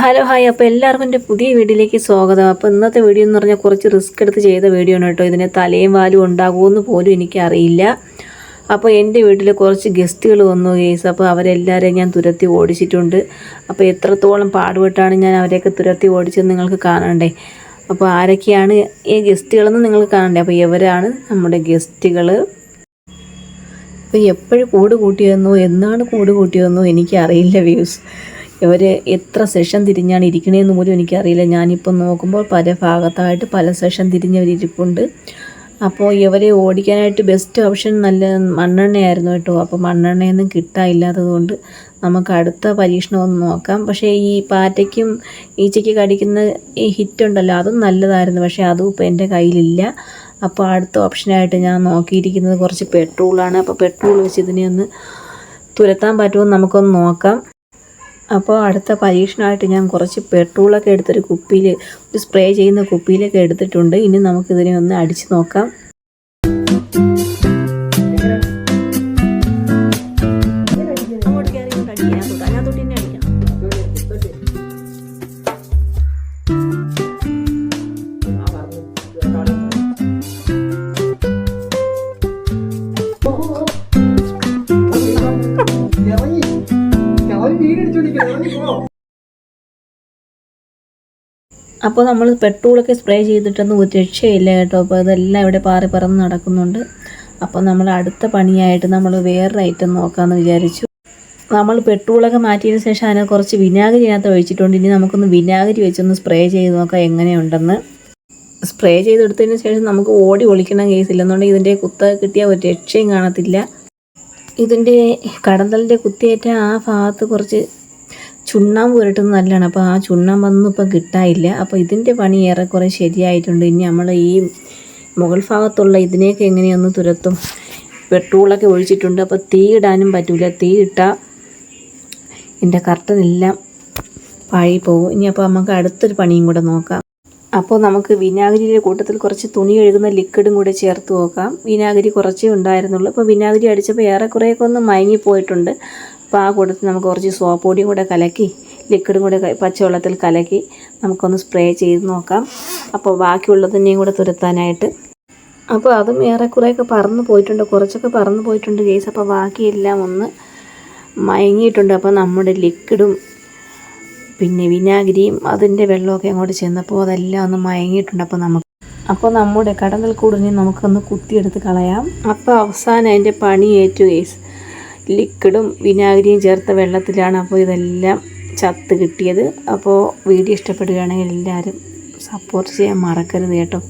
Hello hi. അപ്പോൾ എല്ലാവർക്കും എന്റെ പുതിയ വീഡിയോയിലേക്ക് സ്വാഗതം. അപ്പോൾ ഇന്നത്തെ വീഡിയോ എന്ന് പറഞ്ഞാൽ കുറച്ച് റിസ്ക് എടുത്ത് ചെയ്ത വീഡിയോ ആണ് കേട്ടോ. ഇതിന് തലയും വാലും ഉണ്ടാകുമെന്ന് പോലും എനിക്കറിയില്ല. അപ്പോൾ എന്റെ വീട്ടിൽ കുറച്ച് ഗസ്റ്റുകൾ വന്നു കേസ് അപ്പോൾ അവരെല്ലാവരെയും ഞാൻ തുരത്തി ഓടിച്ചിട്ടുണ്ട്. അപ്പോൾ എത്രത്തോളം പാടുപെട്ടാണ് ഞാൻ അവരെയൊക്കെ തുരത്തി ഓടിച്ചത് നിങ്ങൾക്ക് കാണണ്ടേ? അപ്പോൾ ആരൊക്കെയാണ് ഈ ഗസ്റ്റുകളെന്ന് നിങ്ങൾക്ക് കാണണ്ടേ? അപ്പോൾ ഇവരാണ് നമ്മുടെ ഗസ്റ്റുകൾ. അപ്പോൾ എപ്പോഴും കൂട് കൂട്ടിയെന്നോ എന്നാണ് കൂട് കൂട്ടിയതെന്നോ എനിക്കറിയില്ല വ്യൂസ്. ഇവർ എത്ര സെഷൻ തിരിഞ്ഞാണ് ഇരിക്കണേന്ന് പോലും എനിക്കറിയില്ല. ഞാനിപ്പോൾ നോക്കുമ്പോൾ പല ഭാഗത്തായിട്ട് പല സെഷൻ തിരിഞ്ഞവരിപ്പുണ്ട് അപ്പോൾ ഇവരെ ഓടിക്കാനായിട്ട് ബെസ്റ്റ് ഓപ്ഷൻ നല്ല മണ്ണെണ്ണയായിരുന്നു കേട്ടോ. അപ്പോൾ മണ്ണെണ്ണയൊന്നും കിട്ടാനില്ലാത്തത് കൊണ്ട് നമുക്ക് അടുത്ത പരീക്ഷണം ഒന്ന് നോക്കാം. പക്ഷേ ഈ പാറ്റയ്ക്കും ഈച്ചയ്ക്ക് കടിക്കുന്ന ഈ ഹിറ്റ് ഉണ്ടല്ലോ അതും നല്ലതായിരുന്നു. പക്ഷേ അതും ഇപ്പോൾ എന്റെ കയ്യിലില്ല. അപ്പോൾ അടുത്ത ഓപ്ഷനായിട്ട് ഞാൻ നോക്കിയിരിക്കുന്നത് കുറച്ച് പെട്രോളാണ് അപ്പോൾ പെട്രോൾ വെച്ച് ഇതിനെ ഒന്ന് തുരത്താൻ പറ്റുമോ നമുക്കൊന്ന് നോക്കാം. അപ്പോൾ അടുത്ത പരീക്ഷണമായിട്ട് ഞാൻ കുറച്ച് പെട്രോളൊക്കെ എടുത്തൊരു കുപ്പിയിൽ ഒരു സ്പ്രേ ചെയ്യുന്ന കുപ്പിയിലൊക്കെ എടുത്തിട്ടുണ്ട്. ഇനി നമുക്കിതിനെ ഒന്ന് അടിച്ച് നോക്കാം. അപ്പോൾ നമ്മൾ പെട്രോളൊക്കെ സ്പ്രേ ചെയ്തിട്ടൊന്നും ഒരു രക്ഷയില്ല കേട്ടോ. അപ്പോൾ അതെല്ലാം ഇവിടെ പാറി പറന്ന് നടക്കുന്നുണ്ട്. അപ്പോൾ നമ്മൾ അടുത്ത പണിയായിട്ട് നമ്മൾ വേറൊരു ഐറ്റം നോക്കാമെന്ന് വിചാരിച്ചു. നമ്മൾ പെട്രോളൊക്കെ മാറ്റിയതിന് ശേഷം അതിനെ കുറച്ച് വിനാഗിരി അതിനകത്ത് ഒഴിച്ചിട്ടുണ്ട്. ഇനി നമുക്കൊന്ന് വിനാഗിരി വെച്ചൊന്ന് സ്പ്രേ ചെയ്ത് നോക്കാം എങ്ങനെയുണ്ടെന്ന്. സ്പ്രേ ചെയ്തെടുത്തതിന് ശേഷം നമുക്ക് ഓടി ഒളിക്കണം കേസില്ല എന്നുണ്ടെങ്കിൽ ഇതിന്റെ കുത്ത കിട്ടിയ ഒരു രക്ഷയും കാണത്തില്ല. ഇതിന്റെ കടന്തലിന്റെ കുത്തിയേറ്റ ആ ഭാഗത്ത് കുറച്ച് ചുണ്ണാമ്പ് പുരട്ടുന്നത് നല്ലതാണ്. അപ്പോൾ ആ ചുണ്ണാമ്പൊന്നും ഇപ്പം കിട്ടാനില്ല. അപ്പോൾ ഇതിന്റെ പണി ഏറെക്കുറെ ശരിയായിട്ടുണ്ട്. ഇനി നമ്മൾ ഈ മുകൾ ഭാഗത്തുള്ള ഇതിനെയൊക്കെ എങ്ങനെയൊന്ന് തുരത്തും. പെട്രോളൊക്കെ ഒഴിച്ചിട്ടുണ്ട്. അപ്പോൾ തീ ഇടാനും പറ്റില്ല തീ ഇട്ടാൽ എന്റെ കർട്ടനെല്ലാം പാഴി പോകും. ഇനി അപ്പോൾ നമുക്ക് അടുത്തൊരു പണിയും കൂടെ നോക്കാം. അപ്പോൾ നമുക്ക് വിനാഗിരിയുടെ കൂട്ടത്തിൽ കുറച്ച് തുണി കഴുകുന്ന ലിക്വിഡും കൂടി ചേർത്ത് നോക്കാം. വിനാഗിരി കുറച്ചേ ഉണ്ടായിരുന്നുള്ളൂ. അപ്പോൾ വിനാഗിരി അടിച്ചപ്പോൾ ഏറെക്കുറെയൊക്കെ ഒന്ന് മയങ്ങിപ്പോയിട്ടുണ്ട് അപ്പോൾ ആ കൂട്ടത്തിൽ നമുക്ക് കുറച്ച് സോപ്പ് പൊടിയും കൂടെ കലക്കി ലിക്വിഡും കൂടെ പച്ചവെള്ളത്തിൽ കലക്കി നമുക്കൊന്ന് സ്പ്രേ ചെയ്ത് നോക്കാം. അപ്പോൾ ബാക്കിയുള്ളതിനെയും കൂടെ തുരത്താനായിട്ട്. അപ്പോൾ അതും ഏറെക്കുറെയൊക്കെ പറന്നു പോയിട്ടുണ്ട്. കുറച്ചൊക്കെ പറന്നു പോയിട്ടുണ്ട് കേസ് അപ്പോൾ ബാക്കിയെല്ലാം ഒന്ന് മയങ്ങിയിട്ടുണ്ട്. അപ്പോൾ നമ്മുടെ ലിക്വിഡും പിന്നെ വിനാഗിരിയും അതിന്റെ വെള്ളമൊക്കെ അങ്ങോട്ട് ചെന്നപ്പോൾ അതെല്ലാം ഒന്ന് മയങ്ങിയിട്ടുണ്ട്. അപ്പോൾ നമുക്ക് അപ്പോൾ നമ്മുടെ കടന്നൽ കൂടിനെ നമുക്കൊന്ന് കുത്തിയെടുത്ത് കളയാം. അപ്പോൾ അവസാനം അതിന്റെ പണി ഏറ്റു കേസ് ലിക്വിഡും വിനാഗിരിയും ചേർത്ത വെള്ളത്തിലാണ് അപ്പോൾ ഇതെല്ലാം ചത്ത് കിട്ടിയത്. അപ്പോൾ വീഡിയോ ഇഷ്ടപ്പെടുകയാണെങ്കിൽ എല്ലാവരും സപ്പോർട്ട് ചെയ്യാൻ മറക്കരുത് കേട്ടോ.